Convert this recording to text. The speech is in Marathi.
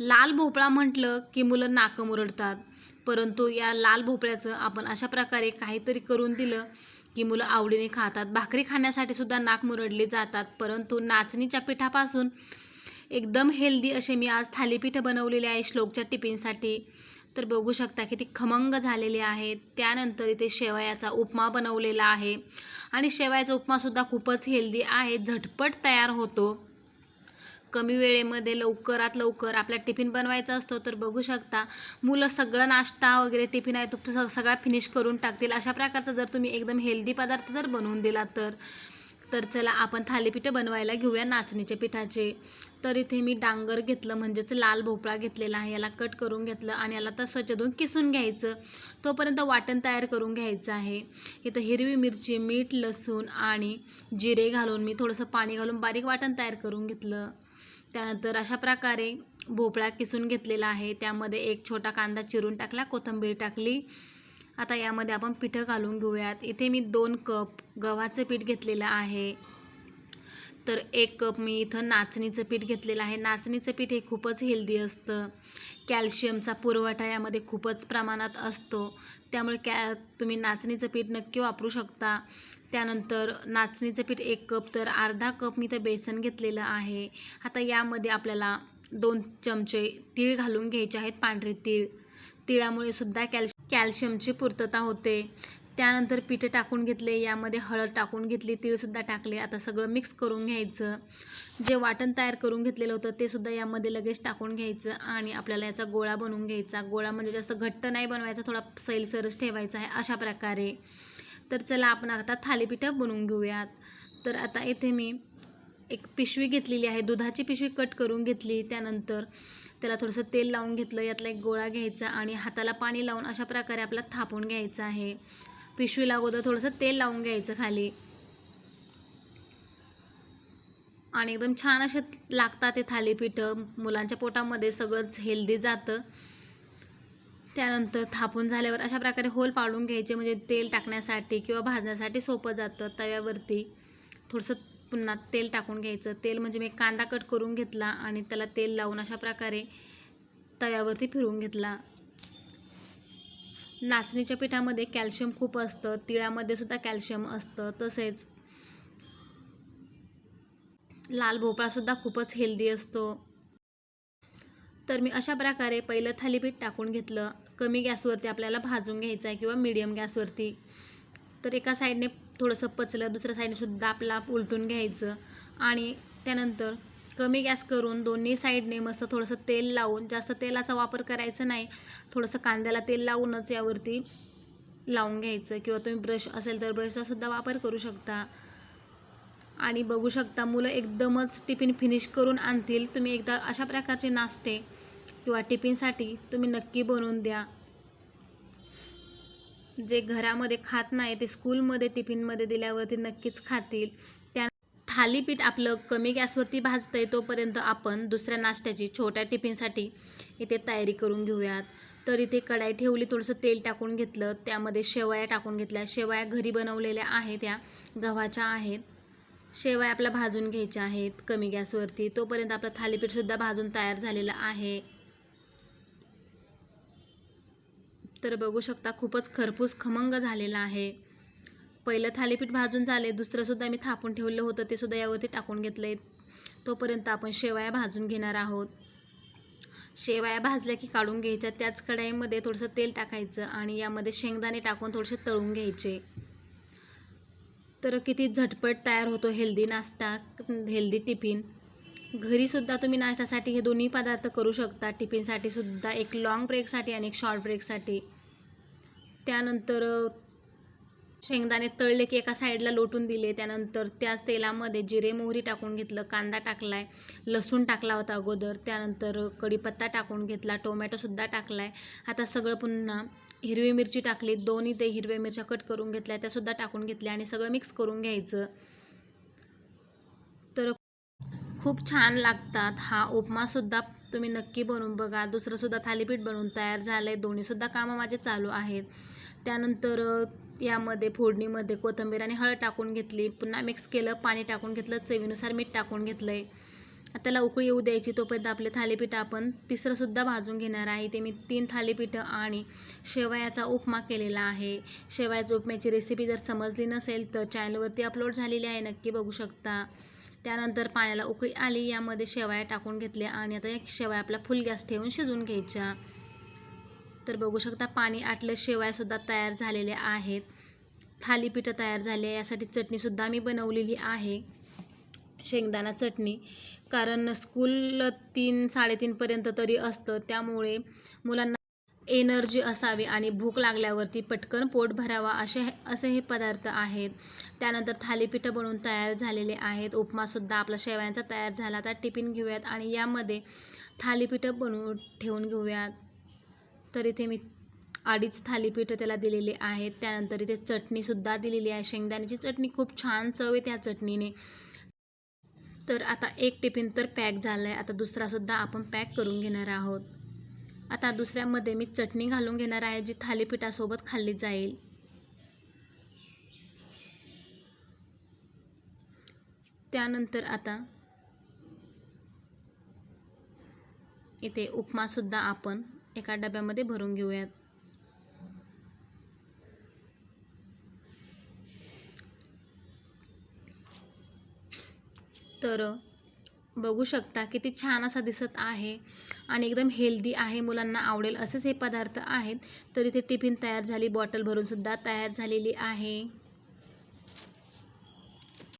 लाल भोपळा म्हटलं की मुलं नाकं मुरडतात. परंतु या लाल भोपळ्याचं आपण अशा प्रकारे काहीतरी करून दिलं की मुलं आवडीने खातात. भाकरी खाण्यासाठी सुद्धा नाक मुरडले जातात. परंतु नाचणीच्या पिठापासून एकदम हेल्दी असे मी आज थालीपीठ बनवलेले आहे श्लोकच्या टिफिनसाठी. तर बघू शकता किती खमंग झालेले आहेत. त्यानंतर इथे शेवयाचा उपमा बनवलेला आहे. आणि शेवयाचा उपमासुद्धा खूपच हेल्दी आहे. झटपट तयार होतो. कमी वेळेमध्ये लवकरात लवकर आपला टिफिन बनवायचा असतो तर बघू शकता. मुलं सगळं नाश्ता वगैरे टिफिन आहे तो स सगळा फिनिश करून टाकतील. अशा प्रकारचा जर तुम्ही एकदम हेल्दी पदार्थ जर बनवून दिला तर तर चला आपण थालीपीठं बनवायला घेऊया नाचणीच्या पिठाचे. तर इथे मी डांगर घेतलं म्हणजेच लाल भोपळा घेतलेला आहे. याला कट करून घेतलं आणि याला तर स्वच्छ धुवून किसून घ्यायचं. तोपर्यंत वाटण तयार करून घ्यायचं आहे. इथं हिरवी मिरची मीठ लसूण आणि जिरे घालून मी थोडंसं पाणी घालून बारीक वाटण तयार करून घेतलं. त्यानंतर अशा प्रकारे भोपळा किसून घेतलेला आहे. त्यामध्ये एक छोटा कांदा चिरून टाकला कोथिंबीर टाकली. आता यामध्ये आपण पिठं घालून घेऊयात. इथे मी दोन कप गव्हाचं पीठ घेतलेलं आहे. तर एक कप मी इथं नाचणीचं पीठ घेतलेलं आहे. नाचणीचं पीठ हे खूपच हेल्दी असतं. कॅल्शियमचा पुरवठा यामध्ये खूपच प्रमाणात असतो. त्यामुळे कॅ तुम्ही नाचणीचं पीठ नक्की वापरू शकता. त्यानंतर नाचणीचं पीठ एक कप तर अर्धा कप मी तर बेसन घेतलेलं आहे. आता यामध्ये आपल्याला दोन चमचे तीळ घालून घ्यायचे आहेत पांढरे तीळ. तिळामुळे सुद्धा कॅल्श कॅल्शियमची पूर्तता होते. त्यानंतर पिठे टाकून घेतले यामध्ये हळद टाकून घेतली तीळसुद्धा टाकले. आता सगळं मिक्स करून घ्यायचं. जे वाटण तयार करून घेतलेलं होतं ते सुद्धा यामध्ये लगेच टाकून घ्यायचं आणि आपल्याला याचा गोळा बनवून घ्यायचा. गोळा म्हणजे जास्त घट्ट नाही बनवायचा थोडा सैलसरच ठेवायचा आहे अशा प्रकारे. तर चला आपण आता थालीपीठं बनवून घेऊयात. तर आता इथे मी एक पिशवी घेतलेली आहे. दुधाची पिशवी कट करून घेतली. त्यानंतर त्याला थोडंसं तेल लावून घेतलं. यातला एक गोळा घ्यायचा आणि हाताला पाणी लावून अशा प्रकारे आपला थापून घ्यायचं आहे. पिशवीला अगोदर थोडंसं तेल लावून घ्यायचं खाली. आणि एकदम छान असे लागतात ते थालीपीठं. मुलांच्या पोटामध्ये सगळंच हेल्दी जातं. त्यानंतर थापून झाल्यावर अशा प्रकारे होल पाडून घ्यायचे. म्हणजे तेल टाकण्यासाठी किंवा भाजण्यासाठी सोपं जातं तव्यावरती. थोडंसं पुन्हा तेल टाकून घ्यायचं. तेल म्हणजे मी कांदा कट करून घेतला आणि त्याला तेल लावून अशा प्रकारे तव्यावरती फिरवून घेतला. नाचणीच्या पिठामध्ये कॅल्शियम खूप असतं तिळामध्ये सुद्धा कॅल्शियम असतं तसेच लाल भोपळासुद्धा खूपच हेल्दी असतो. तर मी अशा प्रकारे पहिलं थालीपीठ टाकून घेतलं. कमी गॅसवरती आपल्याला भाजून घ्यायचं आहे किंवा मीडियम गॅसवरती. तर एका साईडने थोडंसं पचलं दुसऱ्या साईडने सुद्धा आपला उलटून घ्यायचं. आणि त्यानंतर कमी गॅस करून दोन्ही साईडने मस्त थोडंसं तेल लावून जास्त तेलाचा वापर करायचा नाही थोडंसं कांद्याला तेल लावूनच यावरती लावून घ्यायचं. किंवा तुम्ही ब्रश असेल तर ब्रशचा सुद्धा वापर करू शकता. आणि बघू शकता मुलं एकदमच टिफिन फिनिश करून आणतील. तुम्ही एकदा अशा प्रकारचे नाश्ते किंवा टिफिनसाठी तुम्ही नक्की बनवून द्या. जे घरामध्ये खात नाही ते स्कूलमध्ये टिफिनमध्ये दिल्यावरती नक्कीच खातील. थालीपीठ आपलं कमी गॅसवरती भाजतं आहे तोपर्यंत आपण दुसऱ्या नाश्त्याची छोट्या टिफिनसाठी इथे तयारी करून घेऊयात. तर इथे कढाई ठेवली थोडंसं तेल टाकून घेतलं त्यामध्ये शेवया टाकून घेतल्या. शेवया घरी बनवलेल्या आहेत त्या गव्हाच्या आहेत. शेवया आपल्या भाजून घ्यायच्या आहेत कमी गॅसवरती. तोपर्यंत आपलं थालीपीठसुद्धा भाजून तयार झालेलं आहे. तर बघू शकता खूपच खरपूस खमंग झालेला आहे. पहिलं थालीपीठ भाजून झाले दुसरंसुद्धा मी थापून ठेवलं होतं ते सुद्धा यावरती टाकून घेतलं आहे तोपर्यंत आपण शेवया भाजून घेणार आहोत. शेवया भाजल्या की काढून घ्यायच्या त्याच कढाईमध्ये थोडंसं तेल टाकायचं आणि यामध्ये शेंगदाणे टाकून थोडेसे तळून घ्यायचे. तर किती झटपट तयार होतो हेल्दी नाश्ता हेल्दी टिफिन. घरीसुद्धा तुम्ही नाश्त्यासाठी हे दोन्ही पदार्थ करू शकता. टिफिनसाठी सुद्धा एक लाँग ब्रेकसाठी आणि एक शॉर्ट ब्रेकसाठी त्यानंतर शेंगदाणे तळले की एका साईडला लोटून दिले. त्यानंतर त्याच तेलामध्ये जिरे मोहरी टाकून घेतलं कांदा टाकला आहे लसूण टाकला होता अगोदर. त्यानंतर कढीपत्ता टाकून घेतला टोमॅटोसुद्धा टाकला आहे आता सगळं पुन्हा हिरवी मिरची टाकली. दोन्ही ते हिरव्या मिरच्या कट करून घेतल्या. त्यासुद्धा टाकून घेतल्या आणि सगळं मिक्स करून घ्यायचं. तर खूप छान लागतात. हा उपमासुद्धा तुम्ही नक्की बनवून बघा. दुसरंसुद्धा थालीपीठ बनवून तयार झालं आहे दोन्हीसुद्धा कामं माझे चालू आहेत. त्यानंतर यामध्ये फोडणीमध्ये कोथिंबीर आणि हळद टाकून घेतली. पुन्हा मिक्स केलं पाणी टाकून घेतलं चवीनुसार मीठ टाकून घेतलं आहे त्याला उकळी येऊ द्यायची तोपर्यंत आपले थालीपीठ आपण तिसरंसुद्धा भाजून घेणार आहे. ते मी तीन थालीपीठं आणि शेवयाचा उपमा केलेला आहे. शेवयाच्या उपम्याची रेसिपी जर समजली नसेल तर चॅनलवरती अपलोड झालेली आहे नक्की बघू शकता. त्यानंतर पाण्याला उकळी आली यामध्ये शेवया टाकून घेतल्या आणि आता एक शेवया आपला फुल गॅस ठेवून शिजवून घ्यायच्या. तर बघू शकता पाणी आटलं शेवयासुद्धा तयार झालेल्या आहेत. थालीपीठं तयार झाले आहे यासाठी चटणीसुद्धा मी बनवलेली आहे. शेंगदाणा चटणी. कारण स्कूल तीन साडेतीनपर्यंत तरी असतं त्यामुळे मुलांना एनर्जी असावी आणि भूक लागल्यावरती पटकन पोट भरावा असे असे हे पदार्थ आहेत. त्यानंतर थालीपीठं बनवून तयार झालेले आहेत. उपमासुद्धा आपला शेवयांचा तयार झाला. तर टिफिन घेऊयात आणि यामध्ये थालीपीठं बनवून ठेवून घेऊयात. तर इथे मी अडीच थालीपीठं त्याला दिलेले आहेत. त्यानंतर इथे चटणीसुद्धा दिलेली आहे. शेंगदाण्याची चटणी खूप छान चव आहे त्या चटणीने. तर आता एक टिफिन तर पॅक झाला आहे आता दुसरासुद्धा आपण पॅक करून घेणार आहोत. आता दुसऱ्यामध्ये मी चटणी घालून घेणार आहे जी थालीपीठासोबत खाल्ली जाईल. त्यानंतर आता इथे उपमासुद्धा आपण एका डब्यामध्ये भरून घेऊयात. तर बघू शकता किती छान असा दिसत आहे आणि एकदम हेल्दी आहे. मुलांना आवडेल असेच हे पदार्थ आहेत. तर इथे टिफिन तयार झाली बॉटल भरूनसुद्धा तयार झालेली आहे.